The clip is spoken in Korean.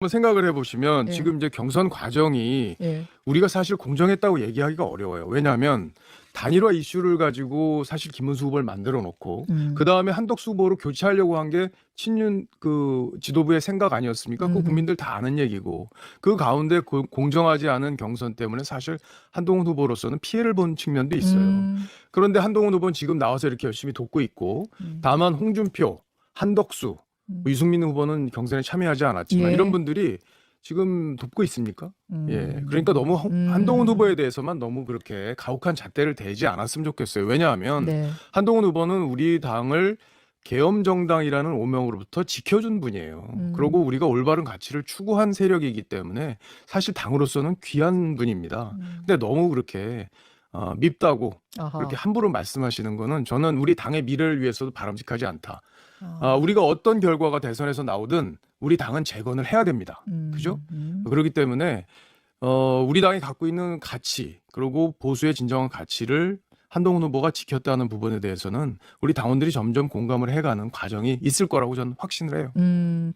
한번 생각을 해보시면 예. 지금 이제 경선 과정이 예. 우리가 사실 공정했다고 얘기하기가 어려워요. 왜냐하면 단일화 이슈를 가지고 사실 김문수 후보를 만들어 놓고 음. 그 다음에 한덕수 후보로 교체하려고 한 게 친윤 그 지도부의 생각 아니었습니까? 그 음. 국민들 다 아는 얘기고 그 가운데 그 공정하지 않은 경선 때문에 사실 한동훈 후보로서는 피해를 본 측면도 있어요. 음. 그런데 한동훈 후보는 지금 나와서 이렇게 열심히 돕고 있고 음. 다만 홍준표, 한덕수, 음. 유승민 후보는 경선에 참여하지 않았지만 예. 이런 분들이 지금 돕고 있습니까? 음. 예. 그러니까 너무 홍- 음. 한동훈 후보에 대해서만 너무 그렇게 가혹한 잣대를 대지 않았으면 좋겠어요. 왜냐하면 네. 한동훈 후보는 우리 당을 계엄 정당이라는 오명으로부터 지켜준 분이에요. 음. 그리고 우리가 올바른 가치를 추구한 세력이기 때문에 사실 당으로서는 귀한 분입니다. 음. 근데 너무 그렇게 어, 밉다고 아하. 그렇게 함부로 말씀하시는 거는 저는 우리 당의 미래를 위해서도 바람직하지 않다. 아. 아, 우리가 어떤 결과가 대선에서 나오든 우리 당은 재건을 해야 됩니다. 음. 그죠? 음. 그렇기 때문에 어, 우리 당이 갖고 있는 가치 그리고 보수의 진정한 가치를 한동훈 후보가 지켰다는 부분에 대해서는 우리 당원들이 점점 공감을 해가는 과정이 있을 거라고 저는 확신을 해요. 음.